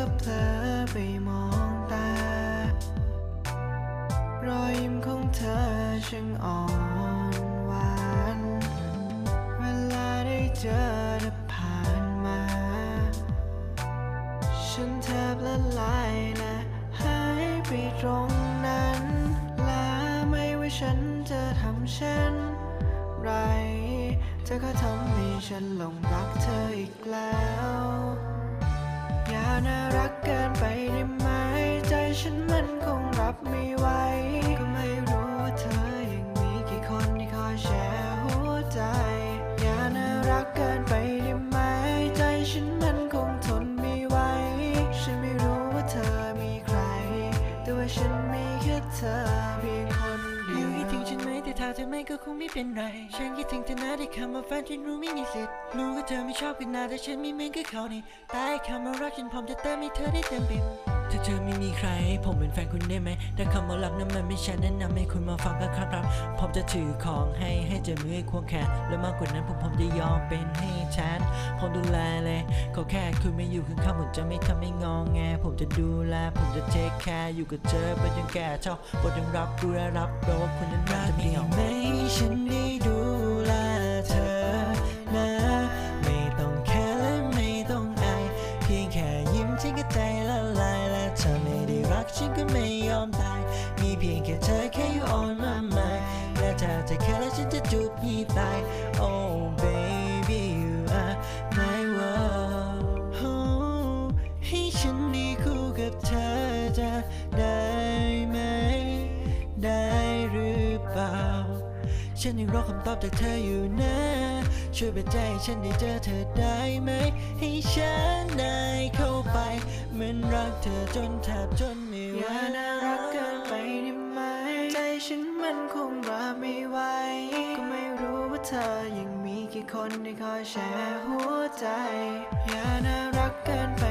ทีก็เผลอไปมองตารอยยิ้มของเธอช่างอ่อนหวาน เวลาได้เจอเธอผ่านมา ฉันแทบละลายและหายไปตรงนั้น และไม่ว่าฉันจะทำเช่นไรเธอก็ทำให้ฉันหลงรักเธออีกแล้ว อย่าน่ารักเกินไปได้ไหม ใจฉันมันคงรับไม่ไหว ก็ไม่รู้ว่าเธอยังมีกี่คนที่คอยแชร์หัวใจ อย่าน่ารักเกินไปได้ไหม ใจฉันมันคงทนไม่ไหว ฉันไม่รู้ว่าเธอมีใคร แต่ว่าฉัน เธอไม่ก็คงไม่เป็นไร ฉันคิดถึงเธอนะได้คำว่าแฟนฉันรู้ไม่มีสิทธิ์รู้ว่าเธอไม่ชอบกันนะแต่ฉันไม่เหมือนกับเขานี่ตายคำว่ารักฉันพร้อมจะเติมให้เธอได้เต็มเปี่ยม ถ้าเธอไม่มีใคร ผมเป็นแฟนคุณได้ไหมแต่คำว่ารักนั้นมันไม่ใช่แนะนำให้คุณมาฟังกันครับครับผมจะถือของให้ให้เจอมือให้ควงแขนและมากกว่านั้นผมผมจะยอมเป็นให้ฉันผมดูแลเลยขอแค่คุณไม่อยู่ข้างๆผมจะไม่ทำให้งองแง ผมจะดูแล ผมจะเทคแคร์อยู่กับเธอไปจนแก่เท่าบทยังรับรู้และรับรองว่าคุณนั้นรักจะไม่เหงา ไม่ยอมตาย มีเพียงแค่เธอแค่ you on my mind และถ้าเธอแค่แล้วฉันจะจุดให้ตาย oh baby you are my world oh ให้ฉันได้คู่กับเธอจะได้ไหม ได้หรือเปล่า ฉันยังรอคำตอบจากเธออยู่นะ ช่วยเปิดใจให้ฉันได้เจอเธอได้ไหม ให้ฉัน เธอจนแทบจนไม่ไหวอย่าน่ารักเกินไปได้ไหม ใจฉันมันคงรับไม่ไหว ก็ไม่รู้ว่าเธอยังมีกี่คนที่คอยแชร์หัวใจ อย่าน่ารักเกินไป